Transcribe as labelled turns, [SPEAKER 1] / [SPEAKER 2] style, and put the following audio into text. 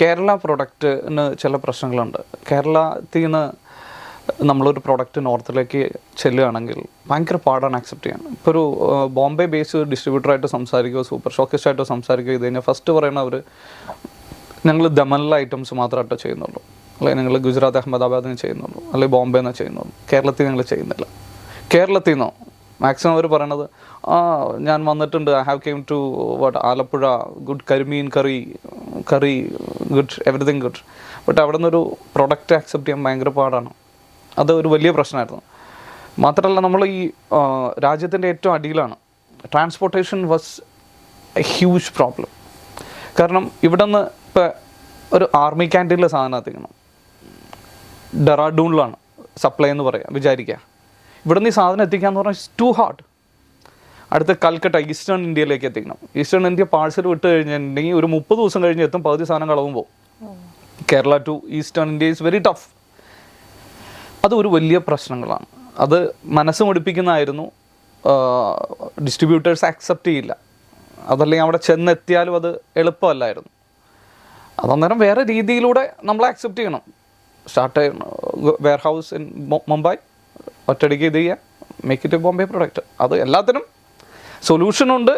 [SPEAKER 1] കേരള പ്രൊഡക്റ്റിന് ചില പ്രശ്നങ്ങളുണ്ട്. കേരളത്തിൽ നിന്ന് നമ്മളൊരു പ്രൊഡക്റ്റ് നോർത്തിലേക്ക് ചെല്ലുകയാണെങ്കിൽ ഭയങ്കര പാടാണ് അക്സെപ്റ്റ് ചെയ്യാൻ. ഇപ്പോൾ ഒരു ബോംബെ ബേസ് ഡിസ്ട്രിബ്യൂട്ടറായിട്ട് സംസാരിക്കുകയോ സൂപ്പർ ഷോക്കിസ്റ്റായിട്ട് സംസാരിക്കുകയോ ചെയ്ത് കഴിഞ്ഞാൽ ഫസ്റ്റ് പറയുന്നവർ ഞങ്ങൾ ദമനിലെ ഐറ്റംസ് മാത്രമായിട്ട് ചെയ്യുന്നുള്ളൂ. അല്ലെങ്കിൽ ഞങ്ങൾ ഗുജറാത്ത് അഹമ്മദാബാദിന് ചെയ്യുന്നുള്ളൂ. അല്ലെങ്കിൽ ബോംബെ നിന്ന് ചെയ്യുന്നുള്ളൂ. കേരളത്തിൽ ഞങ്ങൾ ചെയ്യുന്നില്ല. കേരളത്തിൽ നിന്നോ? മാക്സിമം അവർ പറയണത് ആ ഞാൻ വന്നിട്ടുണ്ട്. I have came to what Alappuzha good karimeen curry curry good everything good but അവിടെ നിന്നൊരു പ്രൊഡക്റ്റ് ആക്സെപ്റ്റ് ചെയ്യാൻ ഭയങ്കര പാടാണ്. അത് ഒരു വലിയ പ്രശ്നമായിരുന്നു. മാത്രമല്ല നമ്മൾ ഈ രാജ്യത്തിന്റെ ഏറ്റവും അടിയിലാണ്. Transportation was a huge problem കാരണം ഇവിടെ നിന്ന് ഇപ്പം ഒരു ആർമി ക്യാന്റീനിലെ സാധനം എത്തിക്കണം. ഡെറാഡൂണിലാണ് സപ്ലൈ എന്ന് പറയാം വിചാരിക്കുക. ഇവിടെ നിന്ന് ഈ സാധനം എത്തിക്കുക എന്ന് പറഞ്ഞാൽ ടു ഹാർഡ് അടുത്ത കൽക്കട്ട ഈസ്റ്റേൺ ഇന്ത്യയിലേക്ക് എത്തിക്കണം. ഈസ്റ്റേൺ ഇന്ത്യ പാഴ്സൽ വിട്ട് കഴിഞ്ഞിട്ടുണ്ടെങ്കിൽ ഒരു മുപ്പത് ദിവസം കഴിഞ്ഞ് എത്തും പകുതി സാധനം കളവും പോകും Kerala to eastern India is very tough അത് ഒരു വലിയ പ്രശ്നങ്ങളാണ്. അത് മനസ്സ് മുടിപ്പിക്കുന്നതായിരുന്നു. ഡിസ്ട്രിബ്യൂട്ടേഴ്സ് അക്സെപ്റ്റ് ചെയ്യില്ല. അതല്ലെങ്കിൽ അവിടെ ചെന്നെത്തിയാലും അത് എളുപ്പമല്ലായിരുന്നു. അതന്നേരം വേറെ രീതിയിലൂടെ നമ്മൾ അക്സെപ്റ്റ് ചെയ്യണം. Start warehouse in Mumbai ഒറ്റയടിക്ക് ഇത് ചെയ്യുക മേക്ക് ഇറ്റ് ബോംബെ പ്രൊഡക്റ്റ് അത് എല്ലാത്തിനും സൊല്യൂഷനുണ്ട്.